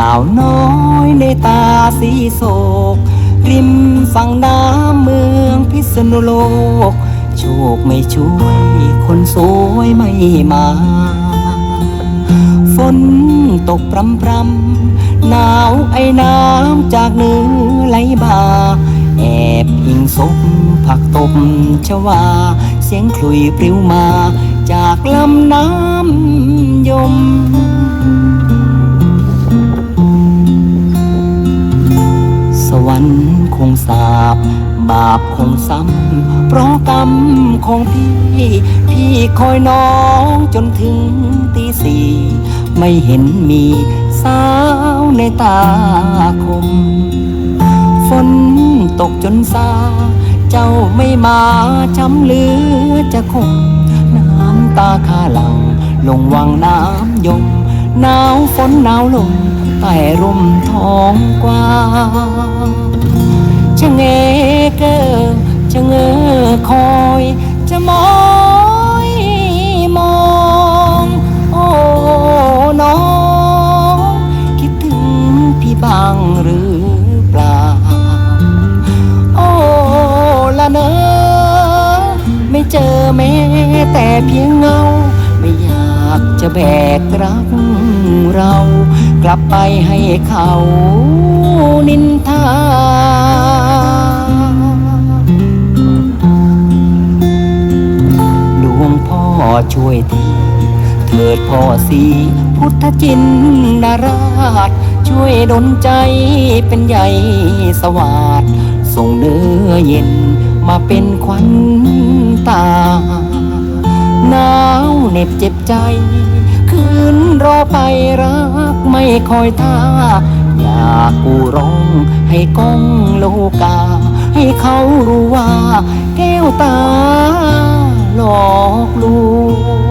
สาวน้อยในตาสีโศก ริมฝั่งน้ำเมืองพิษณุโลก โชคไม่ช่วย คนสวยไม่มา ฝนตกพรำพรำหนาวไอ้น้ำจากเหนือไหลบ่าแอบอิงศพผักตบชวา เสียงคลุยปลิวมา จากลำน้ำยม คงสาบบาปคงซ้ำเพราะกรรมของพี่ พี่คอยน้องจนถึงตีสี่ไม่เห็นมีสาวในตาคม ฝนตกจนซา เจ้าไม่มาช้ำเหลือจะคง น้ำตาคาหลัง ลงวังน้ำยมหนาวฝนหนาวลมใต้ร่มท้องกว้าง ชะเงเกอชะเงอคอยจะมอยมอง โอ้น้อง คิดถึงพี่บ้างหรือเปล่า โอ้ละเนอไม่เจอแม้แต่เพียงเงา ไม่อยากจะแบกรักเรา กลับไปให้เขานินทา ช่วยทีเถิดพ่อสีพุทธจินนาราช ช่วยดลใจเป็นใหญ่สวาดส่งเนื้อเย็นมาเป็นขวัญตาหนาวเหน็บเจ็บใจ คืนรอไปรักไม่คอยท่า อยากกูร้องให้ก้องโลกา ให้เขารู้ว่าแก้วตา หลอกลวง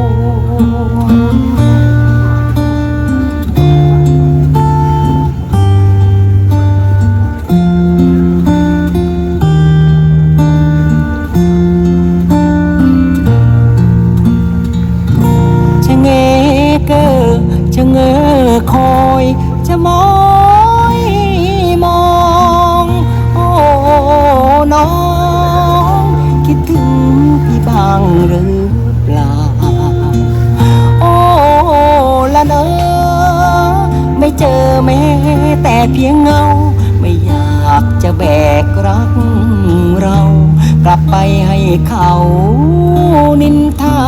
เพียงเงา ไม่อยากจะแบกรักเรา กลับไปให้เขานินทา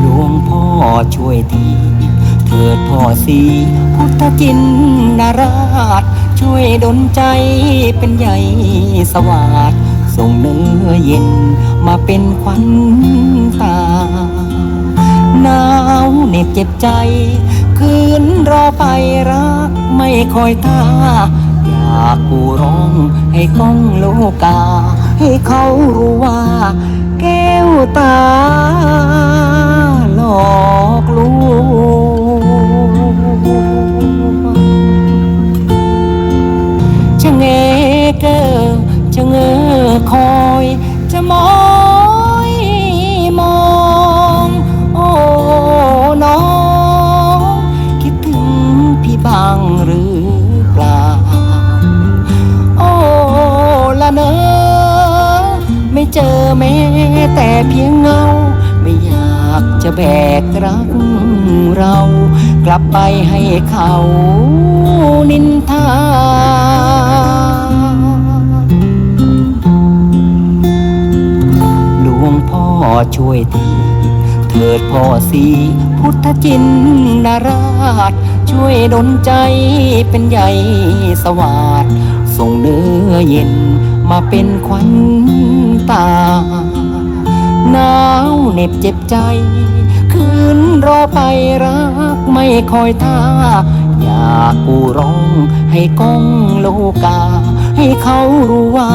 หลวงพ่อช่วยทีเถิดพ่อสีพุทธจินนาราช ช่วยดลใจเป็นใหญ่สวาดส่งเนื้อเย็นมาเป็นขวัน เจ็บใจ คืนรอไปรักไม่คอยท่า อยากกูร้องให้ก้องโลกา ให้เขารู้ว่า แก้วตาหลอกลว แม้แต่เพียงเงา ไม่อยากจะแบกรักเรา กลับไปให้เขานินทาหลวงพ่อช่วยทีเถิดพ่อสีพุทธจินนาราช ช่วยดลใจเป็นใหญ่สวาดส่งเนื้อเย็นมาเป็นขวัญ ตาหนาวเหน็บเจ็บใจ คืนรอไปรักไม่คอยท่า อยากกูร้องให้ก้องโลกา ให้เขารู้ว่า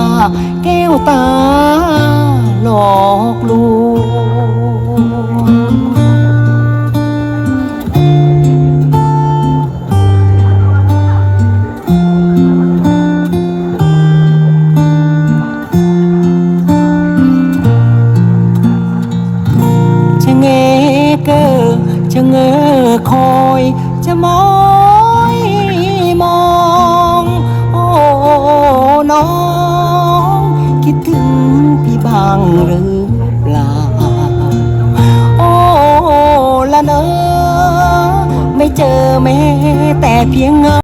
แก้วตาหลอกลวง งเกอจะเงอคอย จะมอยมอง โอ้น้อง คิดถึงพี่บ้างหรือเปล่า โอ้ละเนอไม่เจอแม้แต่เพียงเงา